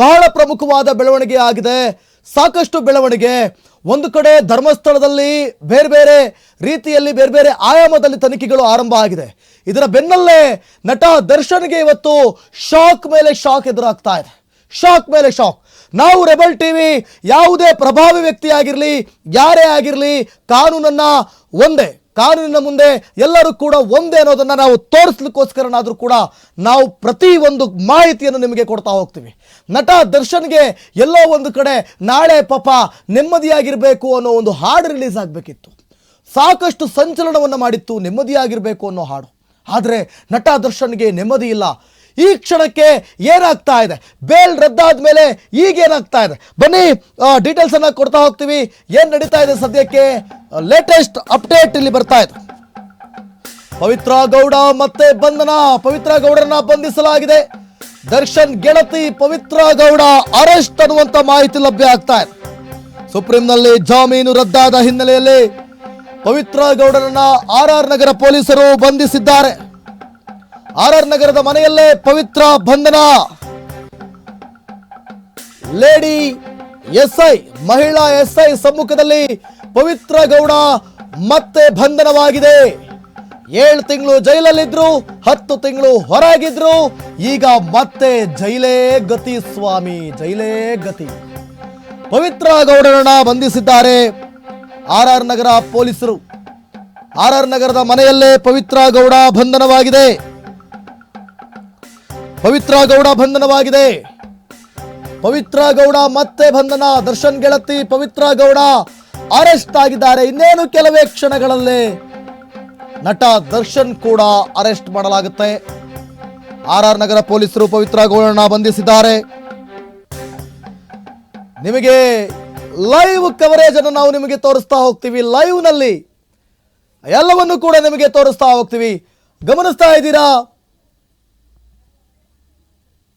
ಬಹಳ ಪ್ರಮುಖವಾದ ಬೆಳವಣಿಗೆ ಆಗಿದೆ. ಸಾಕಷ್ಟು ಬೆಳವಣಿಗೆ. ಒಂದು ಕಡೆ ಧರ್ಮಸ್ಥಳದಲ್ಲಿ ಬೇರೆ ಬೇರೆ ರೀತಿಯಲ್ಲಿ ಬೇರೆ ಬೇರೆ ಆಯಾಮದಲ್ಲಿ ತನಿಖೆಗಳು ಆರಂಭ ಆಗಿದೆ. ಇದರ ಬೆನ್ನಲ್ಲೇ ನಟ ದರ್ಶನ್ಗೆ ಇವತ್ತು ಶಾಕ್ ಮೇಲೆ ಶಾಕ್ ಎದುರಾಗ್ತಾ ಇದೆ. ಶಾಕ್ ಮೇಲೆ ಶಾಕ್. ನಾವು ರೆಬಲ್ ಟಿವಿ ಯಾವುದೇ ಪ್ರಭಾವಿ ವ್ಯಕ್ತಿ ಆಗಿರಲಿ ಯಾರೇ ಆಗಿರಲಿ, ಕಾನೂನನ್ನ ಒಂದೇ. ಕಾನೂನಿನ ಮುಂದೆ ಎಲ್ಲರೂ ಕೂಡ ಒಂದೇ ಅನ್ನೋದನ್ನು ನಾವು ತೋರಿಸ್ಲಿಕ್ಕೋಸ್ಕರನಾದರೂ ಕೂಡ ನಾವು ಪ್ರತಿ ಒಂದು ಮಾಹಿತಿಯನ್ನು ನಿಮಗೆ ಕೊಡ್ತಾ ಹೋಗ್ತೀವಿ. ನಟ ದರ್ಶನ್ಗೆ ಎಲ್ಲೋ ಒಂದು ಕಡೆ ನಾಳೆ ಪಾಪ ನೆಮ್ಮದಿಯಾಗಿರಬೇಕು ಅನ್ನೋ ಒಂದು ಹಾಡು ರಿಲೀಸ್ ಆಗಬೇಕಿತ್ತು. ಸಾಕಷ್ಟು ಸಂಚಲನವನ್ನು ಮಾಡಿತ್ತು, ನೆಮ್ಮದಿಯಾಗಿರಬೇಕು ಅನ್ನೋ ಹಾಡು. ಆದರೆ ನಟ ದರ್ಶನ್ಗೆ ನೆಮ್ಮದಿ ಇಲ್ಲ. ಈ ಕ್ಷಣಕ್ಕೆ ಏನಾಗ್ತಾ ಇದೆ? ಬೇಲ್ ರದ್ದಾದ ಮೇಲೆ ಈಗ ಏನಾಗ್ತಾ ಇದೆ? ಬನ್ನಿ ಡೀಟೇಲ್ಸ್ ಅನ್ನ ಕೊಡ್ತಾ ಹೋಗ್ತೀವಿ. ಏನ್ ನಡೀತಾ ಇದೆ ಸದ್ಯಕ್ಕೆ? ಲೇಟೆಸ್ಟ್ ಅಪ್ಡೇಟ್ ಇಲ್ಲಿ ಬರ್ತಾ ಇದೆ. ಪವಿತ್ರ ಗೌಡ ಮತ್ತೆ ಬಂಧನ. ಪವಿತ್ರ ಗೌಡರನ್ನ ಬಂಧಿಸಲಾಗಿದೆ. ದರ್ಶನ್ ಗೆಳತಿ ಪವಿತ್ರ ಗೌಡ ಅರೆಸ್ಟ್ ಅನ್ನುವಂತ ಮಾಹಿತಿ ಲಭ್ಯ ಆಗ್ತಾ ಇದೆ. ಸುಪ್ರೀಂನಲ್ಲಿ ಜಾಮೀನು ರದ್ದಾದ ಹಿನ್ನೆಲೆಯಲ್ಲಿ ಪವಿತ್ರ ಗೌಡರನ್ನ ಆರ್ ಆರ್ ನಗರ ಪೊಲೀಸರು ಬಂಧಿಸಿದ್ದಾರೆ. ಆರ್ ಆರ್ ನಗರದ ಮನೆಯಲ್ಲೇ ಪವಿತ್ರ ಬಂಧನ. ಲೇಡಿ ಎಸ್ಐ, ಮಹಿಳಾ ಎಸ್ಐ ಸಮ್ಮುಖದಲ್ಲಿ ಪವಿತ್ರ ಗೌಡ ಮತ್ತೆ ಬಂಧನವಾಗಿದೆ. ಏಳು ತಿಂಗಳು ಜೈಲಲ್ಲಿದ್ರು, ಹತ್ತು ತಿಂಗಳು ಹೊರಗಿದ್ರು, ಈಗ ಮತ್ತೆ ಜೈಲೇ ಗತಿ ಸ್ವಾಮಿ, ಜೈಲೇ ಗತಿ. ಪವಿತ್ರ ಗೌಡರನ್ನ ಬಂಧಿಸಿದ್ದಾರೆ ಆರ್ ಆರ್ ನಗರ ಪೊಲೀಸರು. ಆರ್ ಆರ್ ನಗರದ ಮನೆಯಲ್ಲೇ ಪವಿತ್ರ ಗೌಡ ಬಂಧನವಾಗಿದೆ. ಪವಿತ್ರ ಗೌಡ ಬಂಧನವಾಗಿದೆ. ಪವಿತ್ರ ಗೌಡ ಮತ್ತೆ ಬಂಧನ. ದರ್ಶನ್ ಗೆಳತಿ ಪವಿತ್ರ ಗೌಡ ಅರೆಸ್ಟ್ ಆಗಿದ್ದಾರೆ. ಇನ್ನೇನು ಕೆಲವೇ ಕ್ಷಣಗಳಲ್ಲೇ ನಟ ದರ್ಶನ್ ಕೂಡ ಅರೆಸ್ಟ್ ಮಾಡಲಾಗುತ್ತೆ. ಆರ್ ಆರ್ ನಗರ ಪೊಲೀಸರು ಪವಿತ್ರ ಗೌಡನ ಬಂಧಿಸಿದ್ದಾರೆ. ನಿಮಗೆ ಲೈವ್ ಕವರೇಜ್ ಅನ್ನು ನಾವು ನಿಮಗೆ ತೋರಿಸ್ತಾ ಹೋಗ್ತೀವಿ. ಲೈವ್ನಲ್ಲಿ ಎಲ್ಲವನ್ನು ಕೂಡ ನಿಮಗೆ ತೋರಿಸ್ತಾ ಹೋಗ್ತೀವಿ. ಗಮನಿಸ್ತಾ ಇದ್ದೀರಾ?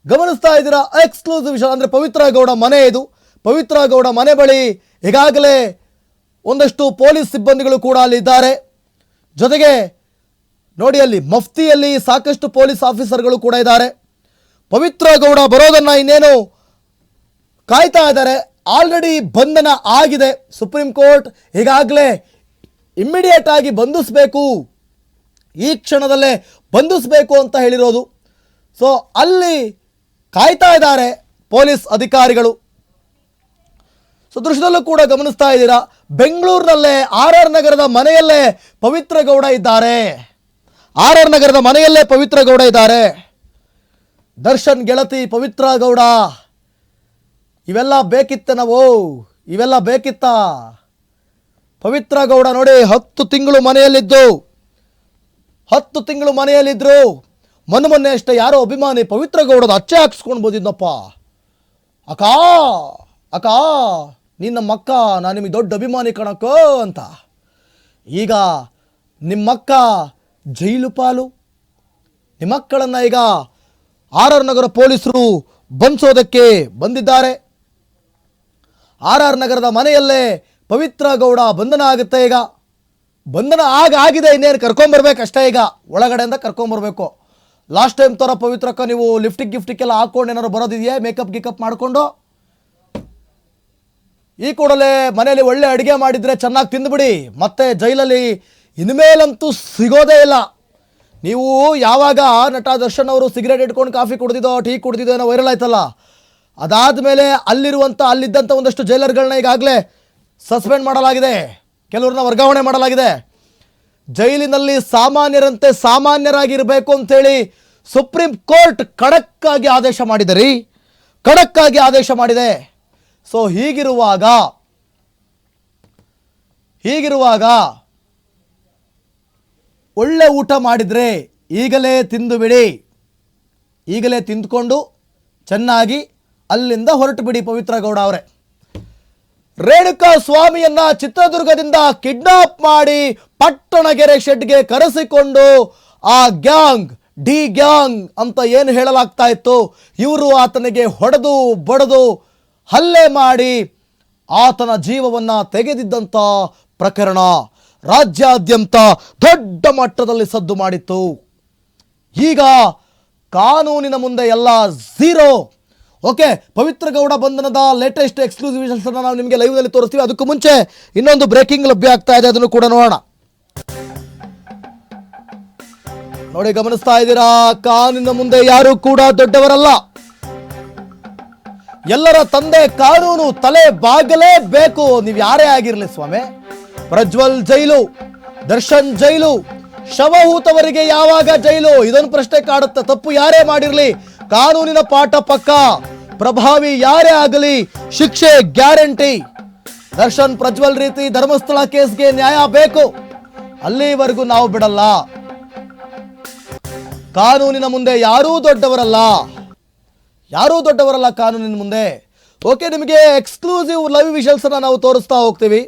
ಗಮನಿಸ್ತಾ ಇದ್ದೀರಾ? ಎಕ್ಸ್ಕ್ಲೂಸಿವ್ ವಿಷಯ ಅಂದರೆ ಪವಿತ್ರ ಗೌಡ ಮನೆ ಇದು. ಪವಿತ್ರ ಗೌಡ ಮನೆ ಬಳಿ ಈಗಾಗಲೇ ಒಂದಷ್ಟು ಪೊಲೀಸ್ ಸಿಬ್ಬಂದಿಗಳು ಕೂಡ ಅಲ್ಲಿ ಇದ್ದಾರೆ. ಜೊತೆಗೆ ನೋಡಿ ಅಲ್ಲಿ ಮಫ್ತಿಯಲ್ಲಿ ಸಾಕಷ್ಟು ಪೊಲೀಸ್ ಆಫೀಸರ್ಗಳು ಕೂಡ ಇದ್ದಾರೆ. ಪವಿತ್ರ ಗೌಡ ಬರೋದನ್ನು ಇನ್ನೇನು ಕಾಯ್ತಾ ಇದ್ದಾರೆ. ಆಲ್ರೆಡಿ ಬಂಧನ ಆಗಿದೆ. ಸುಪ್ರೀಂ ಕೋರ್ಟ್ ಈಗಾಗಲೇ ಇಮ್ಮಿಡಿಯೇಟ್ ಆಗಿ ಬಂಧಿಸಬೇಕು. ಈ ಕ್ಷಣದಲ್ಲೇ ಬಂಧಿಸಬೇಕು ಅಂತ ಹೇಳಿರೋದು. ಸೊ ಅಲ್ಲಿ ಕಾಯ್ತಾ ಇದ್ದಾರೆ ಪೊಲೀಸ್ ಅಧಿಕಾರಿಗಳು. ಸೊ ಕೂಡ ಗಮನಿಸ್ತಾ ಇದ್ದೀರಾ, ಬೆಂಗಳೂರಿನಲ್ಲೇ ಆರ್ ಆರ್ ನಗರದ ಮನೆಯಲ್ಲೇ ಪವಿತ್ರ ಗೌಡ ಇದ್ದಾರೆ. ಆರ್ ಆರ್ ನಗರದ ಮನೆಯಲ್ಲೇ ಪವಿತ್ರ ಗೌಡ ಇದ್ದಾರೆ. ದರ್ಶನ್ ಗೆಳತಿ ಪವಿತ್ರ ಗೌಡ, ಇವೆಲ್ಲ ಬೇಕಿತ್ತ ನಾವು? ಇವೆಲ್ಲ ಬೇಕಿತ್ತ? ಪವಿತ್ರ ಗೌಡ ನೋಡಿ ಹತ್ತು ತಿಂಗಳು ಮನೆಯಲ್ಲಿದ್ದು. ಹತ್ತು ತಿಂಗಳು ಮನೆಯಲ್ಲಿದ್ರು. ಮೊನ್ನೆ ಮೊನ್ನೆ ಅಷ್ಟೇ ಯಾರೋ ಅಭಿಮಾನಿ ಪವಿತ್ರ ಗೌಡದ ಅಚ್ಚೆ ಹಾಕ್ಸ್ಕೊಂಡು ಬಂದಿದ್ನಪ್ಪ ಅಕ್ಕ ಅಕ್ಕ, ನಿನ್ನ ಮಕ್ಕ, ನಾನು ನಿಮಗೆ ದೊಡ್ಡ ಅಭಿಮಾನಿ ಕಣಕ್ಕೋ ಅಂತ. ಈಗ ನಿಮ್ಮಕ್ಕ ಜೈಲು ಪಾಲು. ನಿಮ್ಮ ಮಕ್ಕಳನ್ನು ಈಗ ಆರ್ ಆರ್ ನಗರ ಪೊಲೀಸರು ಬಂಧಿಸೋದಕ್ಕೆ ಬಂದಿದ್ದಾರೆ. ಆರ್ ಆರ್ ನಗರದ ಮನೆಯಲ್ಲೇ ಪವಿತ್ರ ಗೌಡ ಬಂಧನ ಆಗುತ್ತೆ ಈಗ. ಬಂಧನ ಆಗ ಆಗಿದೆ ಇನ್ನೇನು ಕರ್ಕೊಂಬರ್ಬೇಕಷ್ಟೇ ಈಗ. ಒಳಗಡೆಯಿಂದ ಕರ್ಕೊಂಬರ್ಬೇಕು. ಲಾಸ್ಟ್ ಟೈಮ್ ಥರ ಪವಿತ್ರಕ್ಕ ನೀವು ಲಿಫ್ಟಿಗೆ ಗಿಫ್ಟಿಗೆಲ್ಲ ಹಾಕೊಂಡು ಏನಾದ್ರು ಬರೋದಿದೆಯಾ? ಮೇಕಪ್ ಗಿಕಪ್ ಮಾಡಿಕೊಂಡು? ಈ ಕೂಡಲೇ ಮನೆಯಲ್ಲಿ ಒಳ್ಳೆ ಅಡುಗೆ ಮಾಡಿದರೆ ಚೆನ್ನಾಗಿ ತಿಂದುಬಿಡಿ. ಮತ್ತೆ ಜೈಲಲ್ಲಿ ಇನ್ಮೇಲಂತೂ ಸಿಗೋದೇ ಇಲ್ಲ. ನೀವು ಯಾವಾಗ ನಟ ದರ್ಶನ್ ಅವರು ಸಿಗರೇಟ್ ಇಟ್ಕೊಂಡು ಕಾಫಿ ಕುಡ್ದಿದ್ದೋ, ಟೀ ಕುಡ್ದಿದ್ದೋ ಏನೋ ವೈರಲ್ ಆಯ್ತಲ್ಲ ಅದಾದ ಮೇಲೆ ಅಲ್ಲಿರುವಂಥ ಅಲ್ಲಿದ್ದಂಥ ಒಂದಷ್ಟು ಜೈಲರ್ಗಳನ್ನ ಈಗಾಗಲೇ ಸಸ್ಪೆಂಡ್ ಮಾಡಲಾಗಿದೆ. ಕೆಲವ್ರನ್ನ ವರ್ಗಾವಣೆ ಮಾಡಲಾಗಿದೆ. ಜೈಲಿನಲ್ಲಿ ಸಾಮಾನ್ಯರಂತೆ ಸಾಮಾನ್ಯರಾಗಿರಬೇಕು ಅಂತೇಳಿ ಸುಪ್ರೀಂ ಕೋರ್ಟ್ ಖಡಕ್ಕಾಗಿ ಆದೇಶ ಮಾಡಿದೆ ರೀ ಖಡಕ್ ಆದೇಶ ಮಾಡಿದೆ. ಸೊ ಹೀಗಿರುವಾಗ ಹೀಗಿರುವಾಗ ಒಳ್ಳೆ ಊಟ ಮಾಡಿದರೆ ಈಗಲೇ ತಿಂದು ಬಿಡಿ ಈಗಲೇ ತಿಂದ್ಕೊಂಡು ಚೆನ್ನಾಗಿ ಅಲ್ಲಿಂದ ಹೊರಟು ಬಿಡಿ ಪವಿತ್ರ ಗೌಡ ಅವರೇ. ರೇಣುಕಾ ಸ್ವಾಮಿಯನ್ನ ಚಿತ್ರದುರ್ಗದಿಂದ ಕಿಡ್ನಾಪ್ ಮಾಡಿ ಪಟ್ಟಣಗೆರೆ ಶೆಡ್ಗೆ ಕರೆಸಿಕೊಂಡು ಆ ಗ್ಯಾಂಗ್, ಡಿ ಗ್ಯಾಂಗ್ ಅಂತ ಏನು ಹೇಳಲಾಗ್ತಾ ಇತ್ತು, ಇವರು ಆತನಿಗೆ ಹೊಡೆದು ಬಡದು ಹಲ್ಲೆ ಮಾಡಿ ಆತನ ಜೀವವನ್ನ ತೆಗೆದಿದ್ದಂಥ ಪ್ರಕರಣ ರಾಜ್ಯಾದ್ಯಂತ ದೊಡ್ಡ ಮಟ್ಟದಲ್ಲಿ ಸದ್ದು ಮಾಡಿತ್ತು. ಈಗ ಕಾನೂನಿನ ಮುಂದೆ ಎಲ್ಲ ಝೀರೋ. ಓಕೆ, ಪವಿತ್ರ ಗೌಡ ಬಂಧನದ ಲೇಟೆಸ್ಟ್ ಎಕ್ಸ್ಕ್ಲೂಸಿವ್ ವಿಷನ್ಸ್ ನಾವು ನಿಮಗೆ ಲೈವ್ನಲ್ಲಿ ತೋರಿಸ್ತೀವಿ. ಅದಕ್ಕೂ ಮುಂಚೆ ಇನ್ನೊಂದು ಬ್ರೇಕಿಂಗ್ ಲಭ್ಯ ಆಗ್ತಾ ಇದೆ, ಅದನ್ನು ಕೂಡ ನೋಡೋಣ. ನೋಡಿ, ಗಮನಿಸ್ತಾ ಇದ್ದೀರಾ? ಕಾನಿನ ಮುಂದೆ ಯಾರು ಕೂಡ ದೊಡ್ಡವರಲ್ಲ. ಎಲ್ಲರ ತಂದೆ ಕಾನೂನು ತಲೆ ಬಾಗಲೇಬೇಕು. ನೀವು ಯಾರೇ ಆಗಿರಲಿ ಸ್ವಾಮಿ, ಪ್ರಜ್ವಲ್ ಜೈಲು, ದರ್ಶನ್ ಜೈಲು, ಶವಹೂತವರಿಗೆ ಯಾವಾಗ ಜೈಲು? ಇದೊಂದು ಪ್ರಶ್ನೆ ಕಾಡುತ್ತೆ, ತಪ್ಪು ಯಾರೇ ಮಾಡಿರಲಿ ಕಾನೂನಿನ ಪಾಠ ಪಕ್ಕ. ಪ್ರಭಾವಿ ಯಾರೇ ಆಗಲಿ, ಶಿಕ್ಷೆ ಗ್ಯಾರಂಟಿ. ದರ್ಶನ್ ಪ್ರಜ್ವಲ್ ರೀತಿ ಧರ್ಮಸ್ಥಳ ಕೇಸ್ಗೆ ನ್ಯಾಯ ಬೇಕು. ಅಲ್ಲಿವರೆಗೂ ನಾವು ಬಿಡಲ್ಲ. ಕಾನೂನಿನ ಮುಂದೆ ಯಾರೂ ದೊಡ್ಡವರಲ್ಲ. ಯಾರೂ ದೊಡ್ಡವರಲ್ಲ ಕಾನೂನಿನ ಮುಂದೆ. ಓಕೆ, ನಿಮಗೆ ಎಕ್ಸ್ಕ್ಲೂಸಿವ್ ಲೈವ್ ವಿಷಲ್ಸ್ ನಾವು ತೋರಿಸ್ತಾ ಹೋಗ್ತೀವಿ.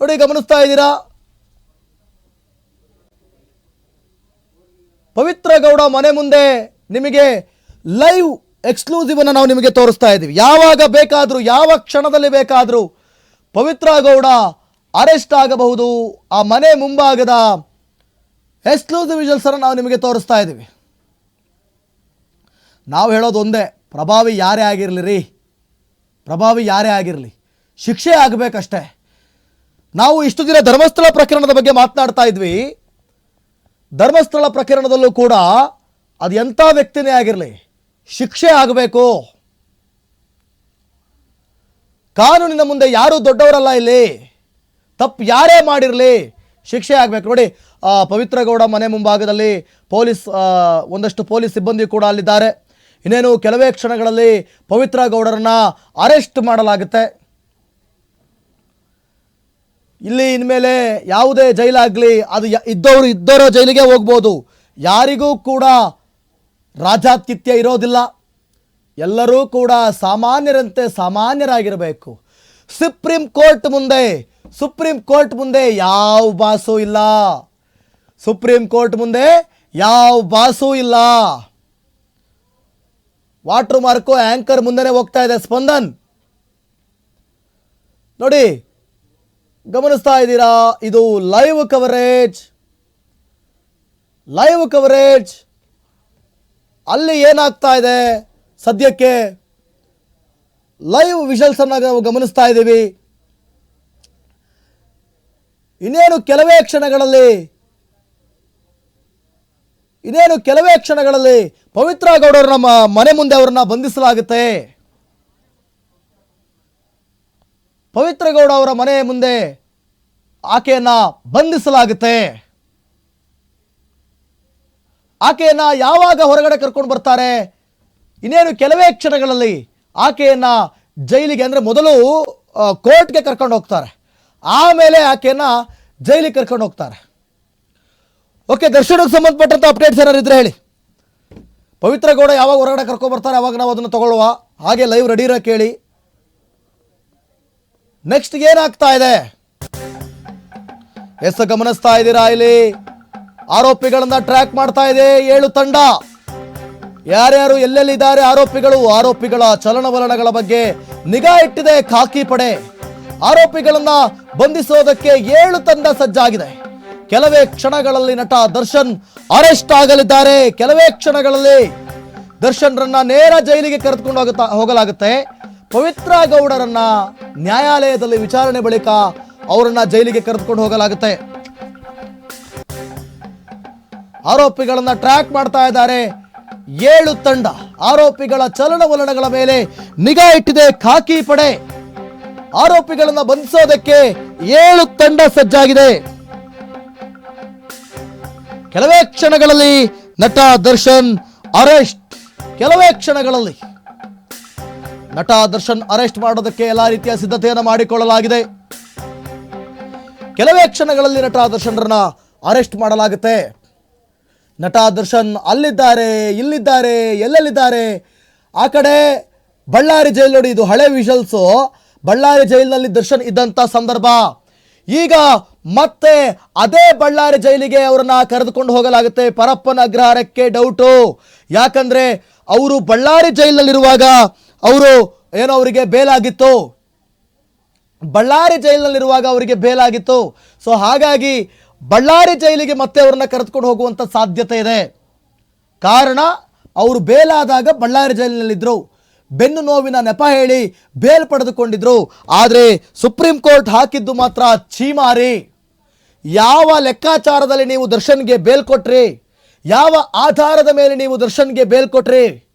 ನೋಡಿ, ಗಮನಿಸ್ತಾ ಇದ್ದೀರಾ? ಪವಿತ್ರ ಗೌಡ ಮನೆ ಮುಂದೆ ನಿಮಗೆ ಲೈವ್ ಎಕ್ಸ್ಕ್ಲೂಸಿವ್ ಅನ್ನು ನಾವು ನಿಮಗೆ ತೋರಿಸ್ತಾ ಇದ್ದೀವಿ. ಯಾವಾಗ ಬೇಕಾದರೂ, ಯಾವ ಕ್ಷಣದಲ್ಲಿ ಬೇಕಾದರೂ ಪವಿತ್ರ ಗೌಡ ಅರೆಸ್ಟ್ ಆಗಬಹುದು. ಆ ಮನೆ ಮುಂಭಾಗದ ಎಕ್ಸ್ಕ್ಲೂಸಿವ್ ವಿಜುವಲ್ಸ್ ಅನ್ನು ನಾವು ನಿಮಗೆ ತೋರಿಸ್ತಾ ಇದ್ದೀವಿ. ನಾವು ಹೇಳೋದು ಒಂದೇ, ಪ್ರಭಾವಿ ಯಾರೇ ಆಗಿರಲಿ ರೀ ಪ್ರಭಾವಿ ಯಾರೇ ಆಗಿರಲಿ, ಶಿಕ್ಷೆ ಆಗಬೇಕಷ್ಟೇ. ನಾವು ಇಷ್ಟು ದಿನ ಧರ್ಮಸ್ಥಳ ಪ್ರಕರಣದ ಬಗ್ಗೆ ಮಾತನಾಡ್ತಾ ಇದ್ವಿ. ಧರ್ಮಸ್ಥಳ ಪ್ರಕರಣದಲ್ಲೂ ಕೂಡ ಅದು ಎಂಥ ವ್ಯಕ್ತಿನೇ ಆಗಿರಲಿ, ಶಿಕ್ಷೆ ಆಗಬೇಕು. ಕಾನೂನಿನ ಮುಂದೆ ಯಾರೂ ದೊಡ್ಡವರಲ್ಲ ಇಲ್ಲಿ. ತಪ್ಪು ಯಾರೇ ಮಾಡಿರಲಿ, ಶಿಕ್ಷೆ ಆಗಬೇಕು. ನೋಡಿ ಪವಿತ್ರ ಗೌಡ ಮನೆ ಮುಂಭಾಗದಲ್ಲಿ ಪೊಲೀಸ್ ಒಂದಷ್ಟು ಪೊಲೀಸ್ ಸಿಬ್ಬಂದಿ ಕೂಡ ಅಲ್ಲಿದ್ದಾರೆ. ಇನ್ನೇನು, ಕೆಲವೇ ಕ್ಷಣಗಳಲ್ಲಿ ಪವಿತ್ರ ಗೌಡರನ್ನ ಅರೆಸ್ಟ್ ಮಾಡಲಾಗುತ್ತೆ. ಇಲ್ಲಿ ಇನ್ಮೇಲೆ ಯಾವುದೇ ಜೈಲಾಗಲಿ, ಅದು ಇದ್ದವರು ಇದ್ದವರ ಜೈಲಿಗೆ ಹೋಗ್ಬೋದು. ಯಾರಿಗೂ ಕೂಡ ರಾಜಾತಿಥ್ಯ ಇರೋದಿಲ್ಲ. ಎಲ್ಲರೂ ಕೂಡ ಸಾಮಾನ್ಯರಂತೆ ಸಾಮಾನ್ಯರಾಗಿರಬೇಕು. ಸುಪ್ರೀಂ ಕೋರ್ಟ್ ಮುಂದೆ, ಸುಪ್ರೀಂ ಕೋರ್ಟ್ ಮುಂದೆ ಯಾವ ಬಾಸು ಇಲ್ಲ. ಸುಪ್ರೀಂ ಕೋರ್ಟ್ ಮುಂದೆ ಯಾವ ಬಾಸು ಇಲ್ಲ. ವಾಟರ್ ಮಾರ್ಕು ಆಂಕರ್ ಮುಂದೆನೆ ಹೋಗ್ತಾ ಇದೆ ಸ್ಪಂದನ್. ನೋಡಿ ಗಮನಿಸ್ತಾ ಇದ್ದೀರಾ? ಇದು ಲೈವ್ ಕವರೇಜ್ ಲೈವ್ ಕವರೇಜ್ ಅಲ್ಲಿ ಏನಾಗ್ತಾ ಇದೆ? ಸದ್ಯಕ್ಕೆ ಲೈವ್ ವಿಷಲ್ಸ್ ಅನ್ನ ನಾವು ಗಮನಿಸ್ತಾ ಇದ್ದೀವಿ. ಇನ್ನೇನು ಕೆಲವೇ ಕ್ಷಣಗಳಲ್ಲಿ, ಇನ್ನೇನು ಕೆಲವೇ ಕ್ಷಣಗಳಲ್ಲಿ ಪವಿತ್ರ ಗೌಡರು ನಮ್ಮ ಮನೆ ಮುಂದೆ ಅವರನ್ನ ಬಂಧಿಸಲಾಗುತ್ತೆ. ಪವಿತ್ರ ಗೌಡ ಅವರ ಮನೆ ಮುಂದೆ ಆಕೆಯನ್ನ ಬಂಧಿಸಲಾಗುತ್ತೆ. ಆಕೆಯನ್ನ ಯಾವಾಗ ಹೊರಗಡೆ ಕರ್ಕೊಂಡು ಬರ್ತಾರೆ? ಇನ್ನೇನು ಕೆಲವೇ ಕ್ಷಣಗಳಲ್ಲಿ ಆಕೆಯನ್ನ ಜೈಲಿಗೆ ಅಂದರೆ ಮೊದಲು ಕೋರ್ಟ್ಗೆ ಕರ್ಕೊಂಡು ಹೋಗ್ತಾರೆ. ಆಮೇಲೆ ಆಕೆಯನ್ನ ಜೈಲಿಗೆ ಕರ್ಕೊಂಡು ಹೋಗ್ತಾರೆ. ಓಕೆ, ದರ್ಶನಕ್ಕೆ ಸಂಬಂಧಪಟ್ಟಂತ ಅಪ್ಡೇಟ್ಸ್ ಏನಾರು ಇದ್ರೆ ಹೇಳಿ. ಪವಿತ್ರ ಗೌಡ ಯಾವಾಗ ಹೊರಗಡೆ ಕರ್ಕೊಂಡು ಬರ್ತಾರೆ, ಅವಾಗ ನಾವು ಅದನ್ನು ತಗೊಳ್ಳುವ. ಹಾಗೆ ಲೈವ್ ರೆಡಿ ಇರೋ ಕೇಳಿ. ನೆಕ್ಸ್ಟ್ ಏನಾಗ್ತಾ ಇದೆ? ಎಸ್ ಗಮನಿಸ್ತಾ ಇದ್ದೀರಾ ಇಲ್ಲಿ? ಆರೋಪಿಗಳನ್ನ ಟ್ರ್ಯಾಕ್ ಮಾಡ್ತಾ ಇದೆ ಏಳು ತಂಡ. ಯಾರ್ಯಾರು ಎಲ್ಲೆಲ್ಲಿದ್ದಾರೆ ಆರೋಪಿಗಳು? ಆರೋಪಿಗಳ ಚಲನವಲನಗಳ ಬಗ್ಗೆ ನಿಗಾ ಇಟ್ಟಿದೆ ಖಾಕಿ ಪಡೆ. ಆರೋಪಿಗಳನ್ನ ಬಂಧಿಸೋದಕ್ಕೆ ಏಳು ತಂಡ ಸಜ್ಜಾಗಿದೆ. ಕೆಲವೇ ಕ್ಷಣಗಳಲ್ಲಿ ನಟ ದರ್ಶನ್ ಅರೆಸ್ಟ್ ಆಗಲಿದ್ದಾರೆ. ಕೆಲವೇ ಕ್ಷಣಗಳಲ್ಲಿ ದರ್ಶನ್ರನ್ನ ನೇರ ಜೈಲಿಗೆ ಕರೆದುಕೊಂಡು ಹೋಗುತ್ತಾ ಹೋಗಲಾಗುತ್ತೆ. ಪವಿತ್ರ ಗೌಡರನ್ನ ನ್ಯಾಯಾಲಯದಲ್ಲಿ ವಿಚಾರಣೆ ಬಳಿಕ ಅವರನ್ನ ಜೈಲಿಗೆ ಕರೆದುಕೊಂಡು ಹೋಗಲಾಗುತ್ತೆ. ಆರೋಪಿಗಳನ್ನ ಟ್ರ್ಯಾಕ್ ಮಾಡ್ತಾ ಇದ್ದಾರೆ. ಏಳು ತಂಡ ಆರೋಪಿಗಳ ಚಲನವಲನಗಳ ಮೇಲೆ ನಿಗಾ ಇಟ್ಟಿದೆ ಖಾಕಿ ಪಡೆ. ಆರೋಪಿಗಳನ್ನ ಬಂಧಿಸೋದಕ್ಕೆ ಏಳು ತಂಡ ಸಜ್ಜಾಗಿದೆ. ಕೆಲವೇ ಕ್ಷಣಗಳಲ್ಲಿ ನಟ ದರ್ಶನ್, ಅರೆಸ್ಟ್. ಕೆಲವೇ ಕ್ಷಣಗಳಲ್ಲಿ ನಟ ದರ್ಶನ್ ಅರೆಸ್ಟ್ ಮಾಡೋದಕ್ಕೆ ಎಲ್ಲಾ ರೀತಿಯ ಸಿದ್ಧತೆಯನ್ನು ಮಾಡಿಕೊಳ್ಳಲಾಗಿದೆ. ಕೆಲವೇ ಕ್ಷಣಗಳಲ್ಲಿ ನಟ ದರ್ಶನ್ರನ್ನ ಅರೆಸ್ಟ್ ಮಾಡಲಾಗುತ್ತೆ. ನಟ ದರ್ಶನ್ ಅಲ್ಲಿದ್ದಾರೆ, ಇಲ್ಲಿದ್ದಾರೆ, ಎಲ್ಲೆಲ್ಲಿದ್ದಾರೆ? ಆ ಕಡೆ ಬಳ್ಳಾರಿ ಜೈಲು ನೋಡಿ, ಇದು ಹಳೆ ವಿಷಲ್ಸು ಬಳ್ಳಾರಿ ಜೈಲಿನಲ್ಲಿ ದರ್ಶನ್ ಇದ್ದಂಥ ಸಂದರ್ಭ. ಈಗ ಮತ್ತೆ ಅದೇ ಬಳ್ಳಾರಿ ಜೈಲಿಗೆ ಅವರನ್ನ ಕರೆದುಕೊಂಡು ಹೋಗಲಾಗುತ್ತೆ. ಪರಪ್ಪನ ಅಗ್ರಹಾರಕ್ಕೆ ಡೌಟು ಯಾಕಂದ್ರೆ ಅವರು ಬಳ್ಳಾರಿ ಜೈಲಿನಲ್ಲಿರುವಾಗ ಅವರು ಏನೋ ಅವರಿಗೆ ಬೇಲಾಗಿತ್ತು. ಬಳ್ಳಾರಿ ಜೈಲಿನಲ್ಲಿರುವಾಗ ಅವರಿಗೆ ಬೇಲಾಗಿತ್ತು. ಸೊ ಹಾಗಾಗಿ ಬಳ್ಳಾರಿ ಜೈಲಿಗೆ ಮತ್ತೆ ಅವರನ್ನ ಕರೆದುಕೊಂಡು ಹೋಗುವಂಥ ಸಾಧ್ಯತೆ ಇದೆ. ಕಾರಣ, ಅವರು ಬೇಲಾದಾಗ ಬಳ್ಳಾರಿ ಜೈಲಿನಲ್ಲಿದ್ದರು ಬೆನ್ನು ನೋವಿನ ನೆಪ ಹೇಳಿ ಬೇಲ್ ಪಡೆದುಕೊಂಡಿದ್ರು. ಆದರೆ ಸುಪ್ರೀಂ ಕೋರ್ಟ್ ಹಾಕಿದ್ದು ಮಾತ್ರ ಛೀಮಾರಿ. ಯಾವ ಲೆಕ್ಕಾಚಾರದಲ್ಲಿ ನೀವು ದರ್ಶನ್ಗೆ ಬೇಲ್ ಕೊಟ್ರಿ? ಯಾವ ಆಧಾರದ ಮೇಲೆ ನೀವು ದರ್ಶನ್ಗೆ ಬೇಲ್ ಕೊಟ್ರಿ?